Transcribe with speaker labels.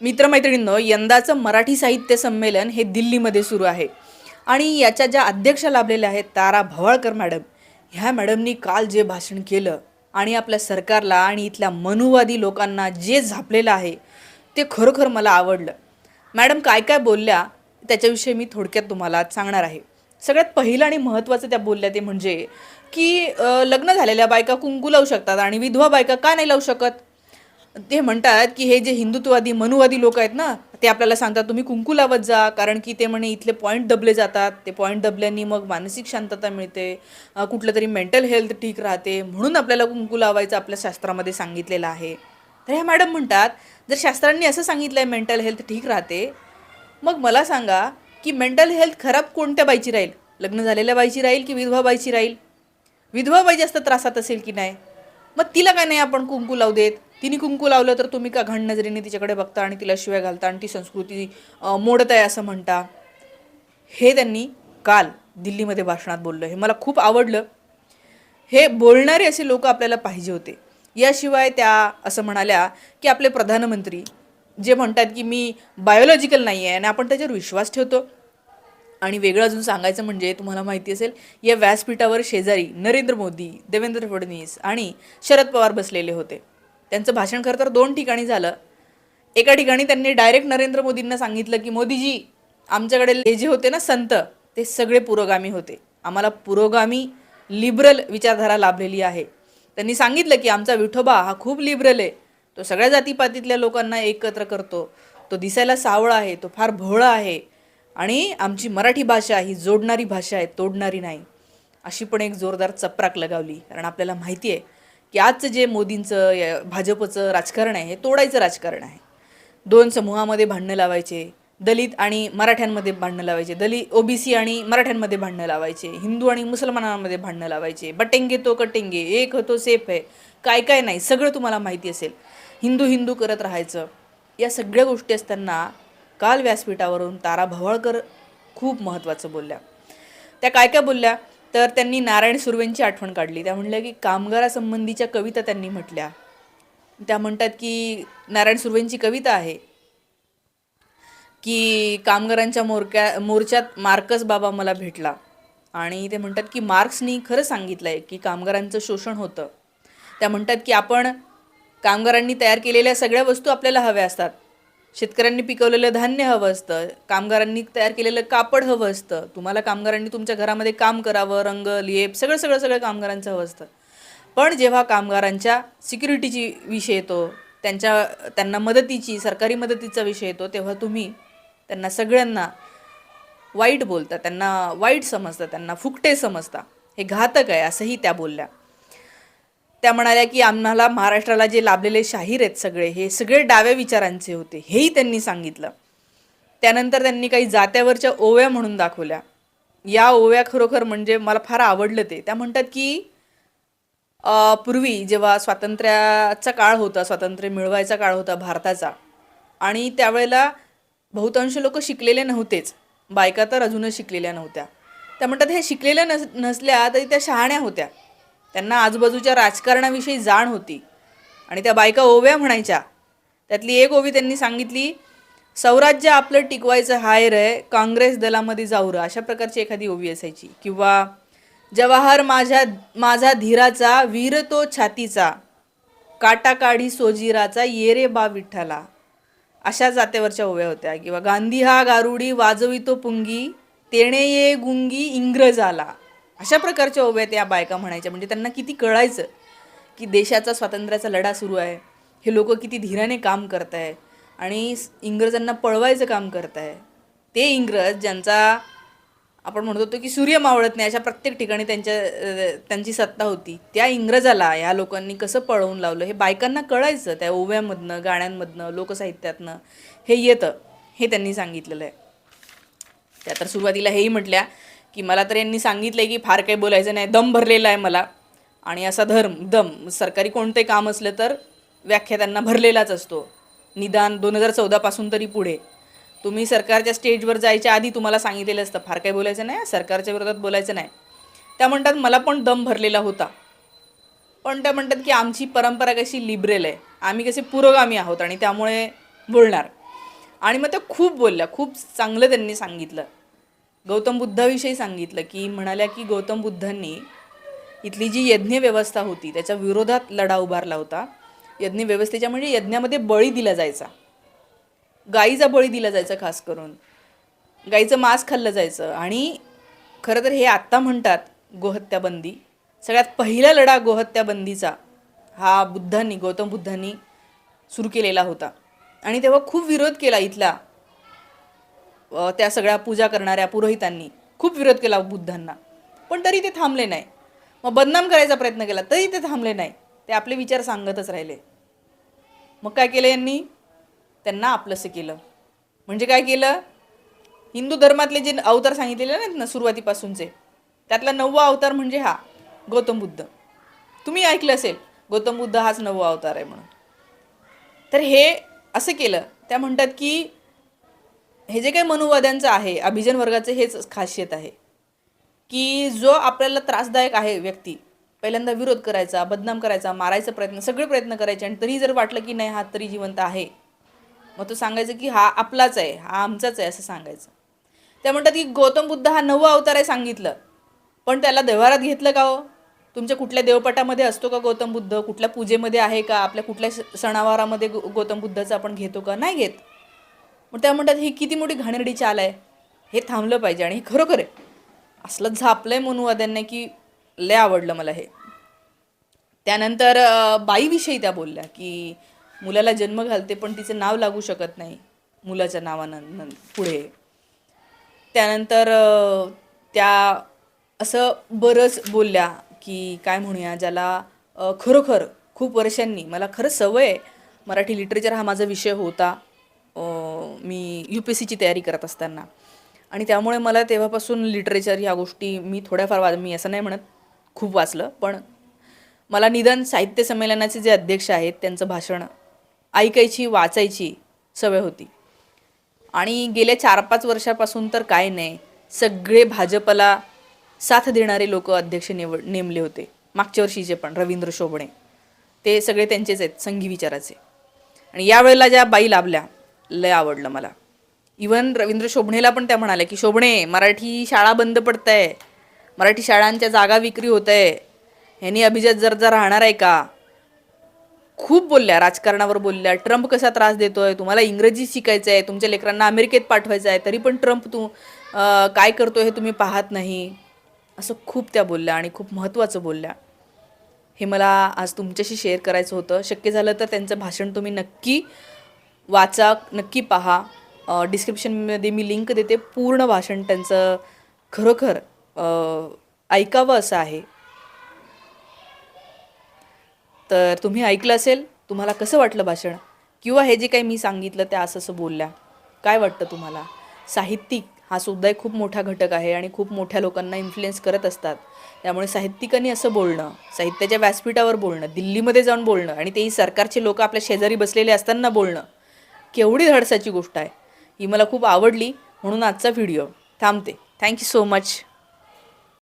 Speaker 1: मित्रमैत्रिणींनो यंदाचं मराठी साहित्य संमेलन हे दिल्लीमध्ये सुरू आहे. आणि याच्या ज्या अध्यक्षा लाभलेल्या आहेत तारा भवाळकर मॅडम. ह्या मॅडमनी काल जे भाषण केलं आणि आपल्या सरकारला आणि इथल्या मनुवादी लोकांना जे झापलेलं आहे ते खरोखर मला आवडलं. मॅडम काय काय बोलल्या त्याच्याविषयी मी थोडक्यात तुम्हाला सांगणार आहे. सगळ्यात पहिलं आणि महत्त्वाचं त्या बोलल्या ते म्हणजे की लग्न झालेल्या बायका कुंकू लावू शकतात आणि विधवा बायका का नाही लावू शकत? ते म्हणतात की हे जे हिंदुत्ववादी मनुवादी लोक आहेत ना ते आपल्याला सांगतात तुम्ही कुंकू लावत जा. कारण की ते म्हणे इथले पॉईंट दबले जातात. ते पॉईंट दबल्याने मग मानसिक शांतता मिळते कुठलं तरी मेंटल हेल्थ ठीक राहते म्हणून आपल्याला कुंकू लावायचं आपल्या शास्त्रामध्ये सांगितलेलं आहे. तर ह्या मॅडम म्हणतात जर शास्त्रांनी असं सांगितलं आहे मेंटल हेल्थ ठीक राहते मग मला सांगा की मेंटल हेल्थ खराब कोणत्या बाईची राहील? लग्न झालेल्या बाईची राहील की विधवा बाईची राहील? विधवा बाई जास्त त्रासात असेल की नाही? मग तिला काय नाही आपण कुंकू लावू देत? तिने कुंकू लावलं तर तुम्ही का घाण नजरेने तिच्याकडे बघता आणि तिला शिव्या घालता आणि ती संस्कृती मोडत आहे असं म्हणता? हे त्यांनी काल दिल्लीमध्ये भाषणात बोललं. हे मला खूप आवडलं. हे बोलणारे असे लोक आपल्याला पाहिजे होते. याशिवाय त्या असं म्हणाल्या की आपले प्रधानमंत्री जे म्हणतात की मी बायोलॉजिकल नाही आहे आणि आपण त्याच्यावर विश्वास ठेवतो. आणि वेगळं अजून सांगायचं म्हणजे तुम्हाला माहिती असेल या व्यासपीठावर शेजारी नरेंद्र मोदी देवेंद्र फडणवीस आणि शरद पवार बसलेले होते. त्यांचं भाषण खरं तर दोन ठिकाणी झालं. एका ठिकाणी त्यांनी डायरेक्ट नरेंद्र मोदींना सांगितलं की मोदीजी आमच्याकडे हे जे होते ना संत ते सगळे पुरोगामी होते. आम्हाला पुरोगामी लिबरल विचारधारा लाभलेली आहे. त्यांनी सांगितलं की आमचा विठोबा हा खूप लिबरल आहे. तो सगळ्या जातीपातीतल्या लोकांना एकत्र करतो. तो दिसायला सावळा आहे तो फार भोळा आहे. आणि आमची मराठी भाषा ही जोडणारी भाषा आहे तोडणारी नाही. अशी पण एक जोरदार चपराक लगावली. कारण आपल्याला माहिती आहे की आजचं जे मोदींचं भाजपचं राजकारण आहे हे तोडायचं राजकारण आहे. दोन समूहामध्ये भांडणं लावायचे दलित आणि मराठ्यांमध्ये भांडणं लावायचे दलित ओबीसी आणि मराठ्यांमध्ये भांडणं लावायचे हिंदू आणि मुसलमानांमध्ये भांडणं लावायचे बटेंगे तो कटेंगे एक होतो सेफ आहे काय काय नाही सगळं तुम्हाला माहिती असेल. हिंदू हिंदू करत राहायचं या सगळ्या गोष्टी असताना काल व्यासपीठावरून तारा भवाळकर खूप महत्त्वाचं बोलल्या. त्या काय काय बोलल्या? तर त्यांनी नारायण सुर्वेंची आठवण काढली. त्या म्हणल्या की कामगारासंबंधीच्या कविता त्यांनी म्हटल्या. त्या म्हणतात की नारायण सुर्वेंची कविता आहे की कामगारांच्या मोरक्या मोर्चात मार्कस बाबा मला भेटला. आणि ते म्हणतात की मार्क्सनी खरं सांगितलं आहे की कामगारांचं शोषण होतं. त्या म्हणतात की आपण कामगारांनी तयार केलेल्या सगळ्या वस्तू आपल्याला हव्या असतात. शेतकऱ्यांनी पिकवलेलं धान्य हवं असतं कामगारांनी तयार केलेलं कापड हवं असतं तुम्हाला कामगारांनी तुमच्या घरामध्ये काम करावं रंग लेप सगळं सगळं सगळं कामगारांचं हवं असतं. पण जेव्हा कामगारांच्या सिक्युरिटीची विषय येतो त्यांच्या त्यांना मदतीची सरकारी मदतीचा विषय येतो तेव्हा तुम्ही त्यांना सगळ्यांना वाईट बोलता त्यांना वाईट समजता त्यांना फुकटे समजता. हे घातक आहे असंही त्या बोलल्या. त्या म्हणाल्या की आम्हाला महाराष्ट्राला जे लाभलेले शाहीर आहेत सगळे हे सगळे डाव्या विचारांचे होते हेही त्यांनी सांगितलं. त्यानंतर त्यांनी काही जात्यावरच्या ओव्या म्हणून दाखवल्या. या ओव्या खरोखर म्हणजे मला फार आवडलं ते. त्या म्हणतात की पूर्वी जेव्हा स्वातंत्र्याचा काळ होता स्वातंत्र्य मिळवायचा काळ होता भारताचा आणि त्यावेळेला बहुतांश लोक शिकलेले नव्हतेच. बायका तर अजूनच शिकलेल्या नव्हत्या. त्या म्हणतात हे शिकलेल्या नस नसल्या तरी त्या शहाण्या होत्या. त्यांना आजूबाजूच्या राजकारणाविषयी जाण होती. आणि त्या बायका ओव्या म्हणायच्या. त्यातली एक ओवी त्यांनी सांगितली स्वराज्य आपलं टिकवायचं हाय रे काँग्रेस दलामध्ये जाऊ र अशा प्रकारची एखादी ओवी असायची. किंवा जवाहर माझ्या माझा धीराचा वीर तो छातीचा काटा काढी सोजीराचा ये रे बा विठ्ठला अशा जात्यावरच्या ओव्या होत्या. किंवा गांधी हा गारुडी वाजवितो पुंगी तेणे ये गुंगी इंग्रज आला अशा प्रकारच्या ओव्या त्या बायका म्हणायच्या. म्हणजे त्यांना किती कळायचं की देशाचा स्वातंत्र्याचा लढा सुरू आहे. हे लोक किती धीराने काम करत आहे आणि इंग्रजांना पळवायचं काम करत आहे ते इंग्रज ज्यांचा आपण म्हणत होतो की सूर्य मावळत नाही अशा प्रत्येक ठिकाणी त्यांच्या त्यांची सत्ता होती. त्या इंग्रजाला या लोकांनी कसं पळवून लावलं हे बायकांना कळायचं. त्या ओव्यामधनं गाण्यांमधनं लोकसाहित्यातनं हे येतं. हे त्यांनी सांगितलेलं आहे. त्या. तर सुरुवातीला हेही म्हटल्या की मला तर यांनी सांगितलं आहे की फार काही बोलायचं नाही दम भरलेला आहे मला. आणि असा धर्म दम सरकारी कोणते काम असलं तर व्याख्या त्यांना भरलेलाच असतो. निदान दोन हजार चौदापासून तरी पुढे. तुम्ही सरकारच्या स्टेजवर जायच्या आधी तुम्हाला सांगितलेलं असतं फार काही बोलायचं नाही सरकारच्या विरोधात बोलायचं नाही. त्या म्हणतात मला पण दम भरलेला होता. पण त्या म्हणतात की आमची परंपरा कशी लिबरेल आहे. आम्ही कसे पुरोगामी आहोत आणि त्यामुळे बोलणार. आणि मग त्या खूप बोलल्या खूप चांगलं त्यांनी सांगितलं. गौतम बुद्धाविषयी सांगितलं की म्हणाल्या की गौतम बुद्धांनी इथली जी यज्ञ व्यवस्था होती त्याच्या विरोधात लढा उभारला होता. यज्ञ व्यवस्थेच्या म्हणजे यज्ञामध्ये बळी दिला जायचा. गाईचा बळी दिला जायचा खास करून. गाईचं मांस खाल्लं जायचं. आणि खरं तर हे आत्ता म्हणतात गोहत्याबंदी. सगळ्यात पहिला लढा गोहत्याबंदीचा हा बुद्धांनी गौतम बुद्धांनी सुरू केलेला होता. आणि तेव्हा खूप विरोध केला इथला त्या सगळ्या पूजा करणाऱ्या पुरोहितांनी खूप विरोध केला बुद्धांना. पण तरी ते थांबले नाही. मग बदनाम करायचा प्रयत्न केला तरी ते थांबले नाही. ते आपले विचार सांगतच राहिले. मग काय केलं यांनी? त्यांना आपलंसं केलं. म्हणजे काय केलं? हिंदू धर्मातले जे अवतार सांगितलेले नाहीत ना सुरुवातीपासूनचे त्यातला नववा अवतार म्हणजे हा गौतम बुद्ध. तुम्ही ऐकलं असेल गौतम बुद्ध हाच नववा अवतार आहे म्हणून. तर हे असं केलं. त्या म्हणतात की हे जे काही मनुवाद्यांचं आहे अभिजन वर्गाचं हेच खासियत आहे. की जो आपल्याला त्रासदायक आहे व्यक्ती पहिल्यांदा विरोध करायचा बदनाम करायचा मारायचा प्रयत्न सगळे प्रयत्न करायचे आणि तरी जर वाटलं की नाही हा तरी जिवंत आहे. मग तो सांगायचं की हा आपलाच आहे हा आमचाच आहे असं सांगायचं. त्या म्हणतात की गौतम बुद्ध हा नववा अवतार आहे सांगितलं. पण त्याला देवारात घेतलं का हो? तुमच्या कुठल्या देवपटामध्ये असतो का गौतम बुद्ध? कुठल्या पूजेमध्ये आहे का? आपल्या कुठल्या स- सणावारामध्ये गौतम बुद्धाचा आपण घेतो का? नाही घेत. मग त्या म्हणतात ही किती मोठी घाणेरडी चाल आहे. हे थांबलं पाहिजे आणि हे खरोखर आहे. असलं झापलंय मनुवाद्यांना की लय आवडलं मला हे. त्यानंतर बाईविषयी त्या बोलल्या की मुलाला जन्म घालते पण तिचं नाव लागू शकत नाही. मुलाच्या नावानं पुढे. त्यानंतर त्या असं बरंच बोलल्या की काय म्हणूया ज्याला खरोखर खूप वर्षांनी मला खरं सवय आहे. मराठी लिटरेचर हा माझा विषय होता. मी यू पी एस सीची तयारी करत असताना. आणि त्यामुळे मला तेव्हापासून लिटरेचर ह्या गोष्टी मी थोड्याफार वा मी असं नाही म्हणत खूप वाचलं. पण मला निदान साहित्य संमेलनाचे जे अध्यक्ष आहेत त्यांचं भाषण ऐकायची वाचायची सवय होती. आणि गेल्या चार पाच वर्षापासून तर काय नाही सगळे भाजपला साथ देणारे लोक अध्यक्ष निवड नेमले होते. मागच्या वर्षीचे पण रवींद्र शोभणे. ते सगळे त्यांचेच आहेत संघी विचाराचे. आणि यावेळेला ज्या बाई लाभल्या लय आवडलं मला. इवन रवींद्र शोभणेला पण त्या म्हणाल्या की शोभणे मराठी शाळा बंद पडत आहे मराठी शाळांच्या जागा विक्री होत आहे ह्यानी अभिजात जर राहणार आहे का? खूप बोलल्या राजकारणावर बोलल्या. ट्रम्प कसा त्रास देतोय? तुम्हाला इंग्रजी शिकायचं आहे. तुमच्या लेकरांना अमेरिकेत पाठवायचं आहे. तरी पण ट्रम्प तू काय करतो हे तुम्ही पाहत नाही. असं खूप त्या बोलल्या आणि खूप महत्त्वाचं बोलल्या. हे मला आज तुमच्याशी शेअर करायचं होतं. शक्य झालं तर त्यांचं भाषण तुम्ही नक्की वाचा नक्की पहा. डिस्क्रिप्शनमध्ये मी लिंक देते. पूर्ण भाषण त्यांचं खरोखर ऐकावं असं आहे. तर तुम्ही ऐकलं असेल तुम्हाला कसं वाटलं भाषण? किंवा हे जे काही मी सांगितलं त्या असं असं बोलल्या. काय वाटतं तुम्हाला? साहित्यिक हा सुद्धा एक खूप मोठा घटक आहे आणि खूप मोठ्या लोकांना इन्फ्लुएन्स करत असतात. त्यामुळे साहित्यिकांनी असं बोलणं साहित्याच्या व्यासपीठावर बोलणं दिल्लीमध्ये जाऊन बोलणं आणि तेही सरकारचे लोक आपल्या शेजारी बसलेले असताना बोलणं केवढी धडसाची गोष्ट आहे. ही मला खूप आवडली म्हणून आजचा व्हिडिओ थांबते. Thank you so much